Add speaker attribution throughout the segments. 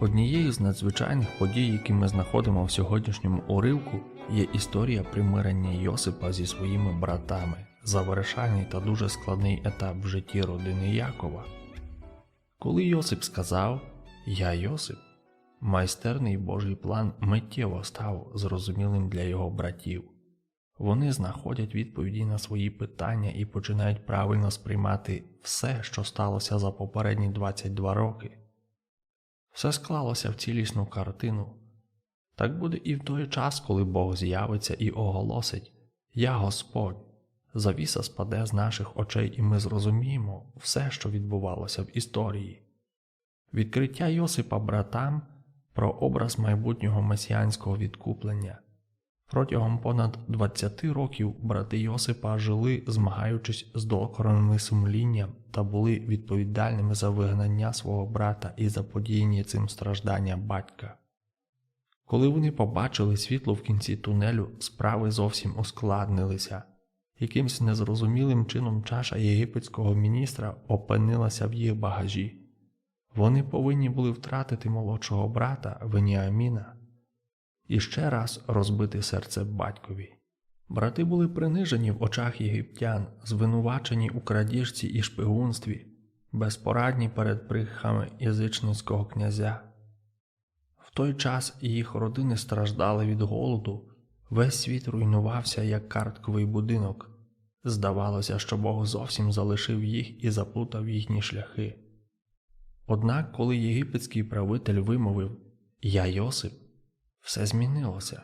Speaker 1: Однією з надзвичайних подій, які ми знаходимо в сьогоднішньому уривку, є історія примирення Йосипа зі своїми братами, завершальний та дуже складний етап в житті родини Якова. Коли Йосип сказав Я Йосип, майстерний Божий план миттєво став зрозумілим для його братів. Вони знаходять відповіді на свої питання і починають правильно сприймати все, що сталося за попередні 22 роки. Все склалося в цілісну картину. Так буде і в той час, коли Бог з'явиться і оголосить Я Господь. Завіса спаде з наших очей, і ми зрозуміємо все, що відбувалося в історії. Відкриття Йосипа братам про образ майбутнього месіанського відкуплення. Протягом понад 20 років брати Йосипа жили, змагаючись з докореним сумлінням та були відповідальними за вигнання свого брата і заподіяння цим страждання батька. Коли вони побачили світло в кінці тунелю, справи зовсім ускладнилися. Якимсь незрозумілим чином чаша єгипетського міністра опинилася в їх багажі. Вони повинні були втратити молодшого брата Веніаміна і ще раз розбити серце батькові. Брати були принижені в очах єгиптян, звинувачені у крадіжці і шпигунстві, безпорадні перед прихами язичницького князя. В той час їх родини страждали від голоду, весь світ руйнувався як картковий будинок. Здавалося, що Бог зовсім залишив їх і заплутав їхні шляхи. Однак, коли єгипетський правитель вимовив Я Йосип, все змінилося.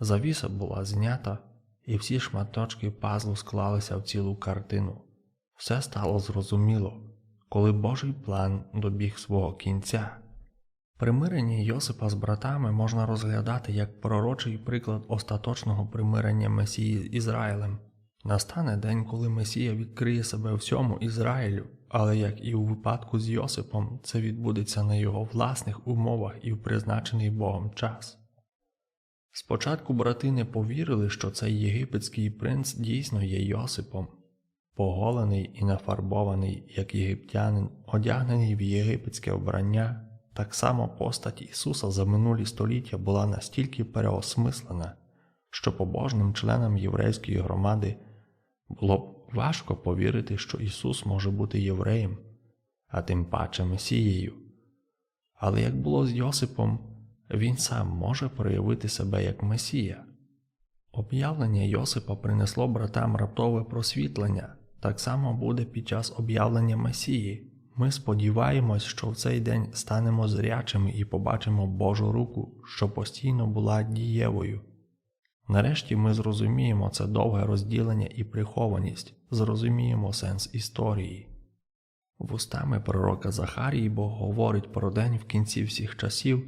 Speaker 1: Завіса була знята, і всі шматочки пазлу склалися в цілу картину. Все стало зрозуміло, коли Божий план добіг свого кінця. Примирення Йосипа з братами можна розглядати як пророчий приклад остаточного примирення Месії з Ізраїлем. Настане день, коли Месія відкриє себе всьому Ізраїлю, але як і у випадку з Йосипом, це відбудеться на його власних умовах і в призначений Богом час. Спочатку брати не повірили, що цей єгипетський принц дійсно є Йосипом, поголений і нафарбований, як єгиптянин, одягнений в єгипетське вбрання, так само постать Ісуса за минулі століття була настільки переосмислена, що побожним членам єврейської громади було б важко повірити, що Ісус може бути євреєм, а тим паче Месією. Але як було з Йосипом, він сам може проявити себе як Месія. Об'явлення Йосипа принесло братам раптове просвітлення, так само буде під час об'явлення Месії. Ми сподіваємось, що в цей день станемо зрячими і побачимо Божу руку, що постійно була дієвою. Нарешті ми зрозуміємо це довге розділення і прихованість, зрозуміємо сенс історії. Вустами пророка Захарії Бог говорить про день в кінці всіх часів,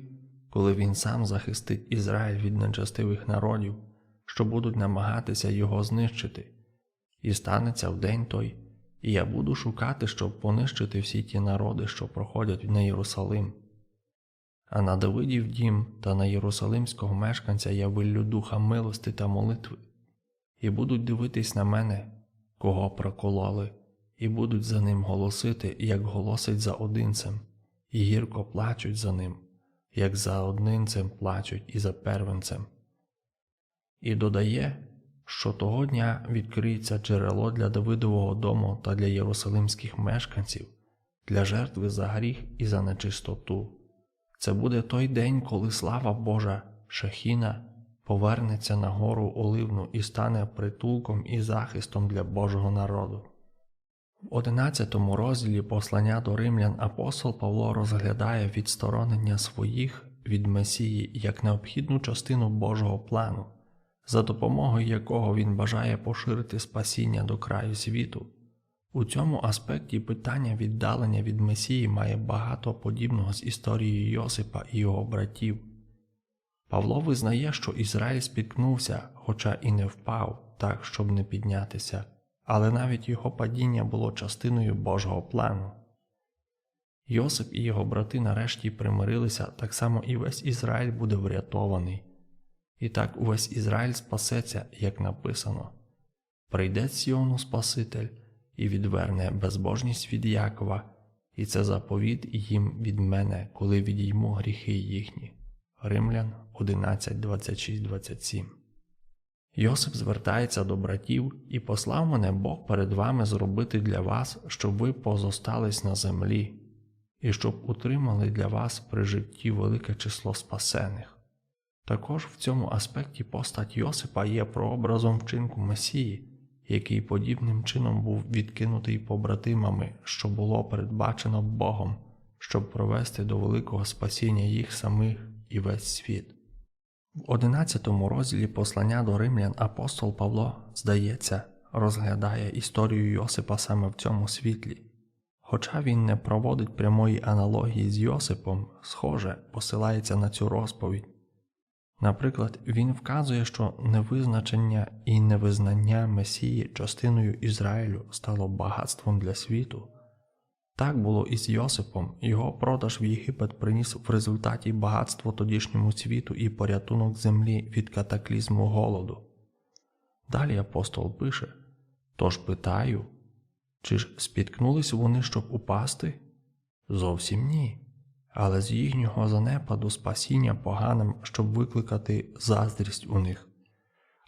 Speaker 1: коли він сам захистить Ізраїль від нечестивих народів, що будуть намагатися його знищити, і станеться в день той, і я буду шукати, щоб понищити всі ті народи, що проходять на Єрусалим. А на Давидів дім та на єрусалимського мешканця я виллю духа милости та молитви, і будуть дивитись на мене, кого прокололи, і будуть за ним голосити, як голосить за одинцем, і гірко плачуть за ним, як за однинцем плачуть і за первенцем. І додає, що того дня відкриється джерело для Давидового дому та для єрусалимських мешканців, для жертви за гріх і за нечистоту. Це буде той день, коли слава Божа Шахіна повернеться на гору Оливну і стане притулком і захистом для Божого народу. В одинадцятому розділі послання до римлян апостол Павло розглядає відсторонення своїх від Месії як необхідну частину Божого плану, за допомогою якого він бажає поширити спасіння до краю світу. У цьому аспекті питання віддалення від Месії має багато подібного з історією Йосипа і його братів. Павло визнає, що Ізраїль спіткнувся, хоча і не впав, так, щоб не піднятися, але навіть його падіння було частиною Божого плану. Йосип і його брати нарешті примирилися, так само і весь Ізраїль буде врятований. І так увесь Ізраїль спасеться, як написано: Прийде Сіону Спаситель і відверне безбожність від Якова, і це заповіт їм від мене, коли відійму гріхи їхні. Римлян 11, 26, 27 Йосип звертається до братів і послав мене Бог перед вами зробити для вас, щоб ви позостались на землі, і щоб утримали для вас при житті велике число спасених. Також в цьому аспекті постать Йосипа є прообразом вчинку Месії, який подібним чином був відкинутий побратимами, що було передбачено Богом, щоб провести до великого спасіння їх самих і весь світ. В 11 розділі послання до римлян апостол Павло, здається, розглядає історію Йосипа саме в цьому світлі. Хоча він не проводить прямої аналогії з Йосипом, схоже, посилається на цю розповідь. Наприклад, він вказує, що невизначення і невизнання Месії частиною Ізраїлю стало багатством для світу. Так було і з Йосипом, його продаж в Єгипет приніс в результаті багатство тодішньому світу і порятунок землі від катаклізму голоду. Далі апостол пише: Тож питаю, чи ж спіткнулись вони, щоб упасти? Зовсім ні. Але з їхнього занепаду спасіння поганим, щоб викликати заздрість у них.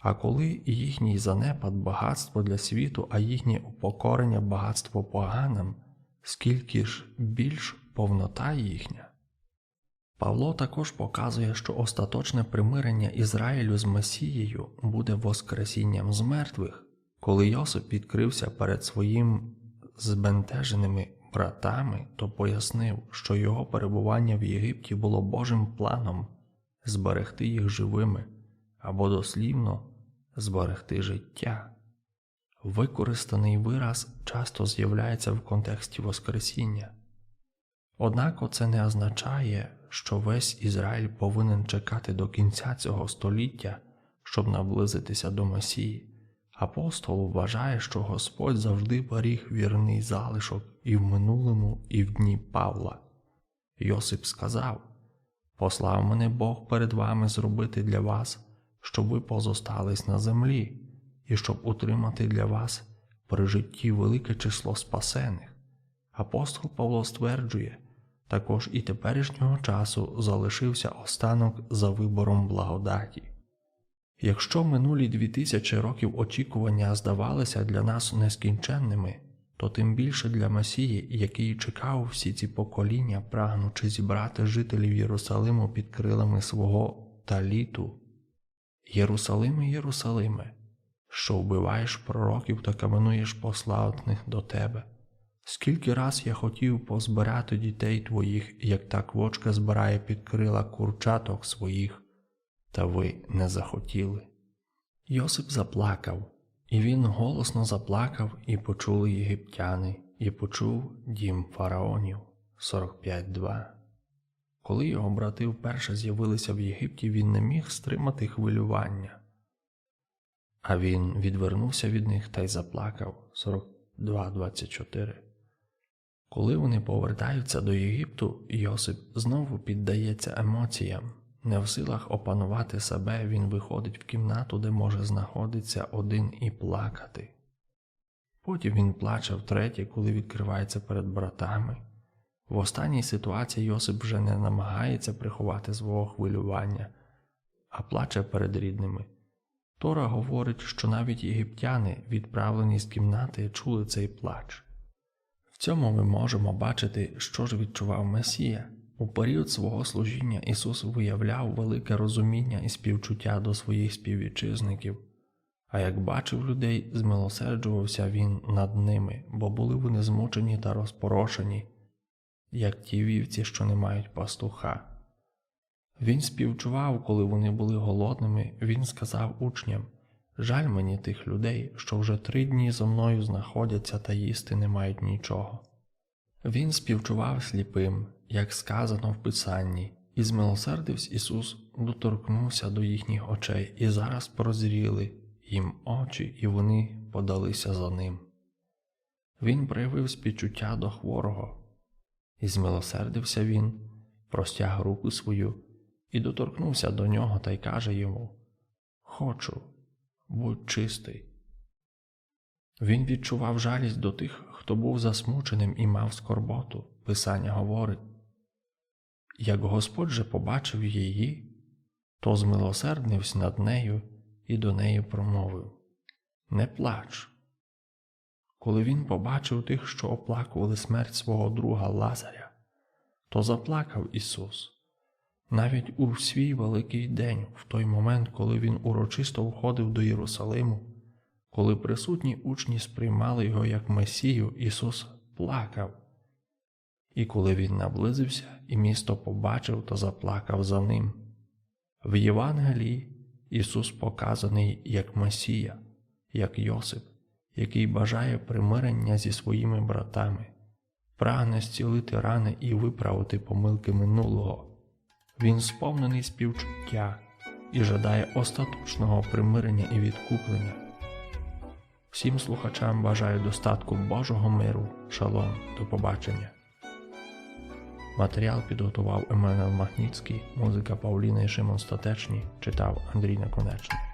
Speaker 1: А коли їхній занепад багатство для світу, а їхнє упокорення багатство поганим, скільки ж більш повнота їхня. Павло також показує, що остаточне примирення Ізраїлю з Месією буде Воскресінням з мертвих, коли Йосип відкрився перед своїм збентеженими братами, то пояснив, що його перебування в Єгипті було Божим планом зберегти їх живими або дослівно зберегти життя. Використаний вираз часто з'являється в контексті Воскресіння. Однак це не означає, що весь Ізраїль повинен чекати до кінця цього століття, щоб наблизитися до Месії. Апостол вважає, що Господь завжди беріг вірний залишок і в минулому, і в дні Павла. Йосип сказав: Послав мене Бог перед вами зробити для вас, щоб ви позостались на землі, і щоб утримати для вас при житті велике число спасених. Апостол Павло стверджує, також і теперішнього часу залишився останок за вибором благодаті. Якщо минулі дві тисячі років очікування здавалися для нас нескінченними, то тим більше для Месії, який чекав всі ці покоління, прагнучи зібрати жителів Єрусалиму під крилами свого таліту. Єрусалиме, Єрусалиме, що вбиваєш пророків та каменуєш посланих до тебе. Скільки раз я хотів позбирати дітей твоїх, як та квочка збирає під крила курчаток своїх, та ви не захотіли. Йосип заплакав, і він голосно заплакав, і почули єгиптяни, і почув дім фараонів 45.2. Коли його брати вперше з'явилися в Єгипті, він не міг стримати хвилювання. А він відвернувся від них та й заплакав 42.24. Коли вони повертаються до Єгипту, Йосип знову піддається емоціям. Не в силах опанувати себе, він виходить в кімнату, де може знаходитися один і плакати. Потім він плаче втретє, коли відкривається перед братами. В останній ситуації Йосип вже не намагається приховати свого хвилювання, а плаче перед рідними. Тора говорить, що навіть єгиптяни, відправлені з кімнати, чули цей плач. В цьому ми можемо бачити, що ж відчував Месія. У період свого служіння Ісус виявляв велике розуміння і співчуття до своїх співвітчизників, а як бачив людей, змилосерджувався Він над ними, бо були вони змучені та розпорошені, як ті вівці, що не мають пастуха. Він співчував, коли вони були голодними, він сказав учням Жаль мені тих людей, що вже три дні зо мною знаходяться та їсти не мають нічого. Він співчував сліпим, як сказано в Писанні, і змилосердився Ісус, доторкнувся до їхніх очей, і зараз прозріли їм очі, і вони подалися за ним. Він проявив співчуття до хворого, і змилосердився він, простяг руку свою і доторкнувся до нього та й каже йому Хочу, будь чистий. Він відчував жалість до тих, хто був засмученим і мав скорботу. Писання говорить як Господь же побачив її, то змилосерднився над нею і до неї промовив Не плач. Коли він побачив тих, що оплакували смерть свого друга Лазаря, то заплакав Ісус. Навіть у свій великий день, в той момент, коли він урочисто входив до Єрусалиму, коли присутні учні сприймали його як Месію, Ісус плакав. І коли він наблизився і місто побачив, то заплакав за ним. В Євангелії Ісус показаний як Месія, як Йосип, який бажає примирення зі своїми братами, прагне зцілити рани і виправити помилки минулого. Він сповнений співчуття і жадає остаточного примирення і відкуплення. Всім слухачам бажаю достатку Божого миру, шалом, до побачення. Матеріал підготував Еммануел Махніцький, музика Павліни Шимон Статечні, читав Андрій Наконечний.